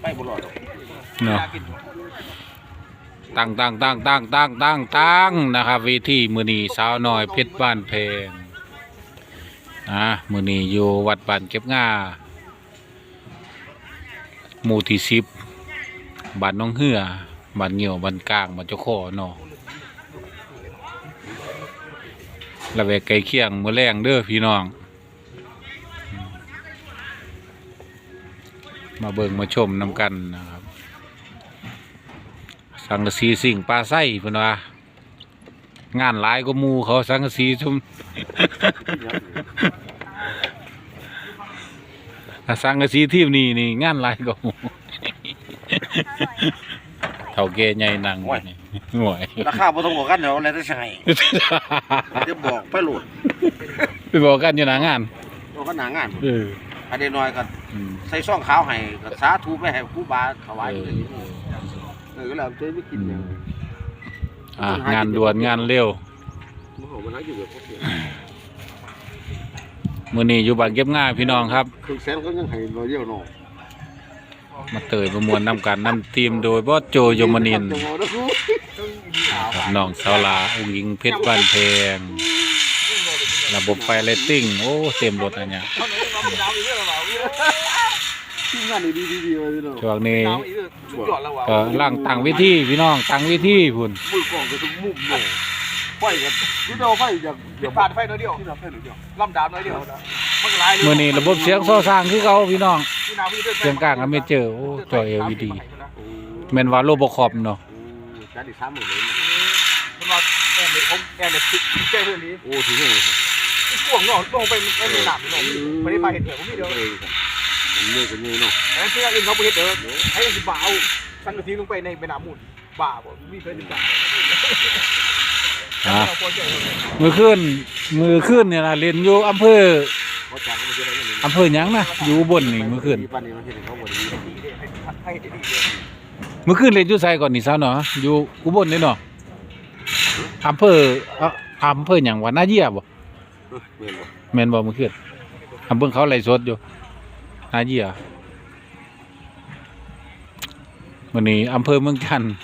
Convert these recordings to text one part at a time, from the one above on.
ไปบ่รอดอกเนาะตั้งตั้งตั้งตั้งตั้งตั้งตั้งนะครับเวิธีมือนีสาวน้อยเพชรบ้านเพงนะมือนีอยู่วัดบ้านเก็บง่าหมู่ที่สิบบ้านน้องเหือบ้านเหี่ยวบ้านกลางบ้านเจ้าข้อเนาะระแวกไกลเคียงมือแรงเด้อพี่น้อง มาเบิ่งมาชมนำกันนะครับ สังกะสีสิ่งปลาไส้เพิ่นว่างานหลายก็มูเขาสังกะสีชุมถ้าสังกะสีทีมนี้นี่งานหลายก็มูเท่าแก่ใหญ่นางอยู่นี่ห่วยราคาบ่ต้องบอกกันเดี๋ยวอะไรจะใช่เดี๋ยวบอกไปโหลดไปบอกกันอยู่หนางานบอกกันหนางานเอออันนี้น้อยก็อืม ใส่ซ่องขาวให้ก็สาธุไปให้ครูบาถวายเออเออก็แล้วเจ๊ไม่กินเนี่ยอะงานด่วนงานเร็วมันเอามันหาอยู่แบบพวกเนี้ยมื้อนี้อยู่บ้านเก็บง่ายพี่น้องครับครึ่งแสนก็ยังให้ร้อยเดียวเนาะมาเตยประมวลนำกันนำทีมโดยบอสโจยมนินทร์จังหวะนะครูกับน้องสาวลาองค์หญิงเพชรบ้านแพงระบบไฟเลตติ้ง โอ้ เต็มรถอันเนี้ย ทีมงานดีดีดีเลยเนาะช่วงนี้สุดยอดแล้วว่ะก็ล่างตั้งเวิธีพี่น้องตั้งเวิธีพุ่นมือกล่องก็ทุกมุมเนาะไฟกันดูเดาไฟอยากเดี๋ยวปาดไฟน้อยเดียวที่เราไฟหรือเดียวล่ำดาบน้อยเดียวมันก็หลายเลยมื้อนี้ระบบเสียงโซ่สร้างคือเขาพี่น้องที่นาพี่ดินไปเสียงกลางก็ไม่เจอโอ้จอ LED โอ้แม่นว่าโลบคอมเนาะโอ้จานที่สามหมดเลยมันว่าแอนเด็กผมแอนเด็กแก้เรื่องนี้โอ้ถึงเลยพ่วงเนาะลงไปแอนเด็กหนักเนาะไม่ได้มาเห็นเถอะผมพี่เดียว มันเนื้อกันเนื้อเนาะแต่ที่อื่นเขาไปเห็นเถอะให้สิบ่าวตั้งกระทีลงไปในเป็นน้ำมูลบ่าบ่มีเคยหนึ่งบ่าอะเราพอใจเลยมือขึ้นมือขึ้นเนี่ยนะเล่นอยู่อำเภอเขาจางเขาไม่ใช่อะไรกันเลยอำเภอหยังนะอยู่อุบนนี่มือขึ้นปันนี้มันเห็นเขาหมดดีดีเลยให้ให้ดีเลยมือขึ้นเล่นอยู่ไสก่อนนี่ซาวเนาะอยู่อุบลนี่เนาะอำเภอเอ่ออำเภอหยังวะนาเยียบ่เมื่อบ่แม่นบ่มือขึ้นอำเภอเขาไล่สดอยู่ นาเยียวันนี้อำเภอเมืองจันทน์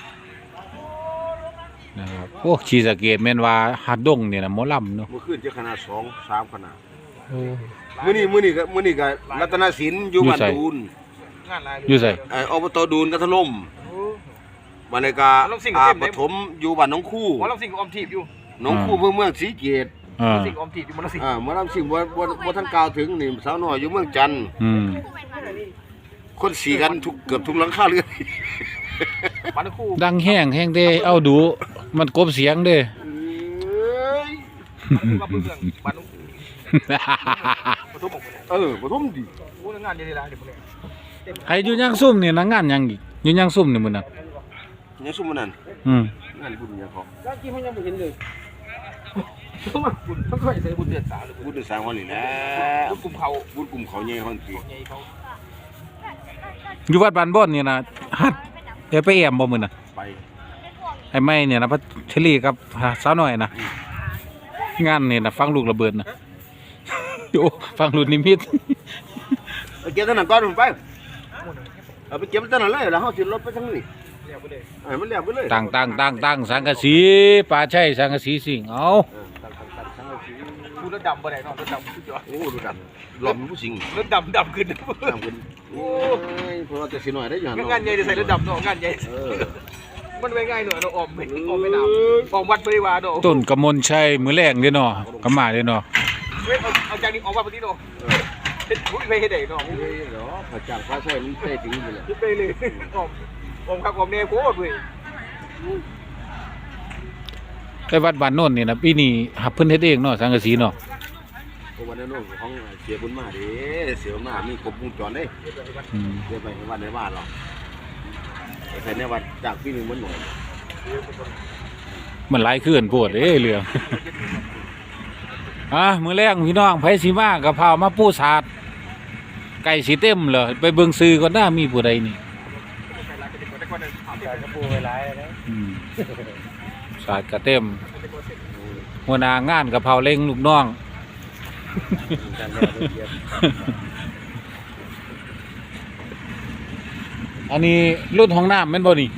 นะครับโอ้ชีสะเกตแม่นว่าหัดดงเนี่ยนะหมอลำเนาะเมื่อคืนเจ้าขนาดสองสามขนาดโอ้ มื้อนี้มื้อนี้ก็มื้อนี้ก็รัตนศิลป์อยู่บ้านอยู่ไส ดูนงานอะไรอยู่ไสไอ้อบตดูนก็ถล่มบ้านนี้ก็หมอลำซิ่งอาเต็มปเลยฐมอยู่บ้านหน้องคู่หมอลำสิงออมทีบอยู่หน้องคู่เมืองเมืองศรีเกต อ่า สิงออมทีบอยู่หมอลำสิงอ่าหมาลำสิ่งบ่บ่บ่ทันกล่าวถึงนี่สาวน้อยอยู่เมืองจันทน์อืม คนสีกันทุกเกือบทุกหลังคาเรือนบ้านคู่ดังแห้งแห้งเด้ เอาดู มันกบเสียงเด้ เอ้ยบ้านเมืองบ้านคู่ปฐมบอกเลยเออปฐมดีโอ้งานเยอะเลยละเดี๋ยวพวกนี้ใครอยู่ยังซุ่มนี่นะงานยังอีกอยู่ยังซุ่มนี่มื้อนั้นยังซุมอนั่นอืมงานบุญยังเขาแล้ว กี้มันยังไม่เห็นเลยมันบุญมันก็ใส่บุญเดือนสามหรือบุญได้สร้างวันนี้แหละบุญกลุ่มเขาบุญกลุ่มเขาใหญ่ฮอนสิใหญ่เขาอยู่วัดบ้านบ่อนนี่นะฮัดเดี๋ยวไปแอมบ่มื้อน่ะไปไอ้ไม้เนี่ยนะพัชรีกับสาวน้อยนะงานนี่นะฟังลูกระเบิดนะโอ้ฟังลูกนิมิตไปเก็บต้นนั้นก่อนผมไปเอาไปเก็บต้นนั้นเลยแล้วเฮาสิรถไปทางนี้เรียกไปเลยเออมันเรียบไปเลยตั้งตั้งตั้งตั้งสังกะสีป่าใช่สังกะสีสิงเอาเออ ดรถดำบ่ได้เนาะรถดำสุดยอดโอ้ดูดำหลอมผู้สิงรถดำดำขึ้นดำขึ้นโอ้ยเพราะว่าจะสิหน่อยได้อยู่หั่นงานใหญ่จะใส่รถดำเนาะงานใหญ่เออมันไม่ง่ายหน่อยเราออมไม่ออมไม่นำออมวัดบริวารเนาะต้นกระมลชัยมือแรงเด้อเนาะกำมาเด้อเนาะเว้ยเอาเอาจากนี้ออกวัดปฏิเนาะเฮ็ดอุ้ยไปเฮ็ดได้เนาะเฮ้ยเดี๋ยวพระจังฟ้าใช่มันใช่ถึงนี่แหละเฮ็ดไปเลยออมออมครับออมแน่โคตรเว้ยแต่วัดบ้านโน่นนี่นะปีนี้หับเพิ่นเฮ็ดเองเนาะสังกะสีเนาะ เพราะวันนั้นโน่นของเสียบุญมาเด้เสียบุญมามีครบวงจรเด้อืมเสียไปในวัดในบ้านเราไปใส่ในวัดจากปีหนึงมันหน่อยมันหลายคืนโพดเด้เรื่อง อะมื้อแรงพี่น้องไผสิมากับพามาปูสาดไก่สิเต็มเหรอไปเบิ่งซื้อก่อนหน้ามีผู้ใดนี่กระปูเวลาเลยอืมสาดกระเต็มหัวหน้างานกับเผาเล็งลูกน้อง อียดอันนี้รุ่นห้องน้ำแม่นบ่นี่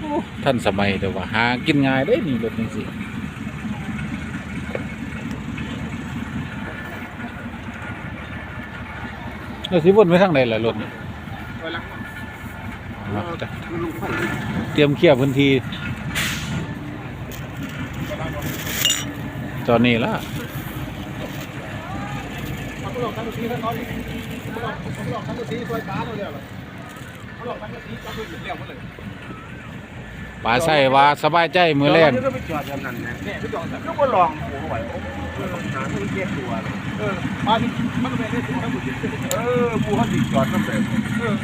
โอ้ท่านสมัยแต่ว่าหากินง่ายเด้นี่รถจังซี่แล้วสิวนไปทางใดล่ะรถนี่ไปหลังมันเอาจ้ะลุงไผ่เตรียมเคลียร์พื้นที่ตอนนี้ละ ป่าใส่ว่าสบายใจมือแรกเดี๋ยวก็ไปจอดแบบนั้นนะเนี่ยพี่จอดก็บ่ลองโอ้โหไหวโอ้โหาที่เก็บตัวเออมาที่มันก็ไม่ได้ถึงทั้งหมดเออผู้เขาติจอดตั้งแต่เออ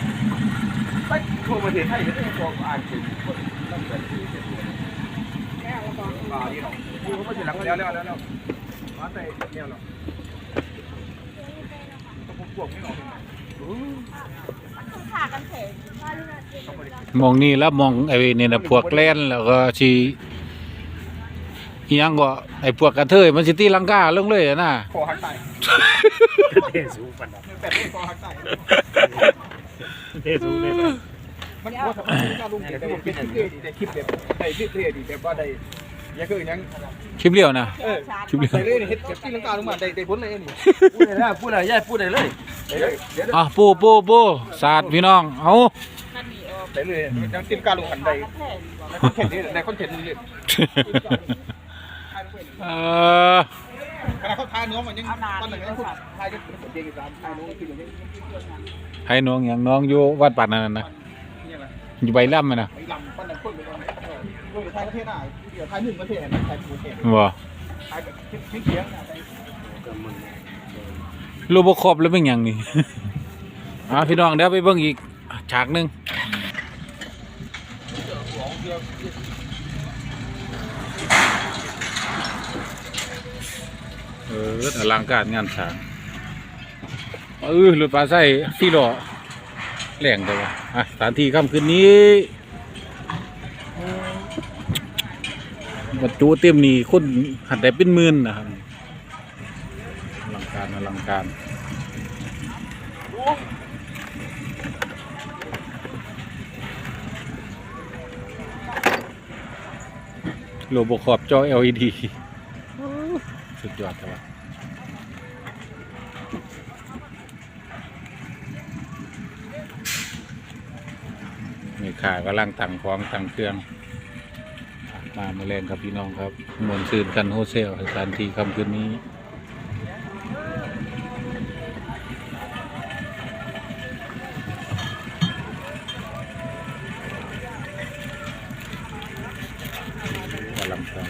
ไปทั่วประเทศไทยก็ได้บอกอ่านถึงคนตั้งแต่ที่เก็บตัวมาที่เราผู้เขาไม่ใช่หลังแล้วแล้วแล้วมาใส่เนี่ยหรอกนี่หรอ ขากันเถอะ มองนี่แล้วมองไอ้นี่นะพวกแล่นแล้วก็ชีอิหยังก็ไอ้พวกกระเทยมันสิตีลังกาลงเลยอะนะคอหักใต้เทสูปันดับแต่ไม่คอหักใต้เทสูเนี่ยมันว่าสมัยการลุงแต่ผมเป็นคลิปเดีได้คลิปเดียวได้คลิปเดียวดีแบบว่าได้ ยังคือยังคลิปเดียวนะ เออคลิปเดียวได้เลยเฮ็ดแบบที่ลังกาลงมาได้ได้ผลเลยนี่พูดได้พูดอะไรย่าพูดได้เลยเดี๋ยวเดี๋ยวอะปูปูปูสาดพี่น้อง เอาได้เลยยังตีลังกาลงหันได้ในคอนเทนต์นี่ในคอนเทนต์นี่เลยเออขณะเขาทายน้องมันยังตอนหนึ่งยังพูดทายยังเป็นเด็กอีสานทายน้องคืออย่างนี้ให้น้องอย่างน้องอยู่วัดป่านนั้นนะนี่แหละอยู่ใบล่ำมันนะไอ้ลำปั้นนั่นคน ไปตรงไหนเออเรื่องทายประเทศหน้าเดี๋ยวทายหนึ่งประเทศนะทายประเทศบ่ทายแบบคิดเสียงนะโลบครอบแล้วเป็นหยังนี่อะพี่น้องเดี๋ยวไปเบิ่งอีกฉากหนึงเอออลังการงานสร้างเออรถปลาใส่ที่ล้อแหล่งแต่ว่าอะสถานที่ค่ำคืนนี้ บรรจุเต็มนี่คนหัดได้เป็นหมื่นนะครับอลังการอลังการโลบขอบจอ LED สุดยอดครับมีขากำลังตั้งของตั้งเครื่อง มาเมื่แรงครับพี่น้องครับมวนซืนกันโฮเซลสถานที่คำคืนนี้กำลังฟัง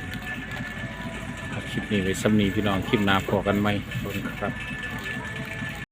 คลิปนี้ไว้สำนีพี่น้องคลิปหน้าพอกันไหมคุณครับ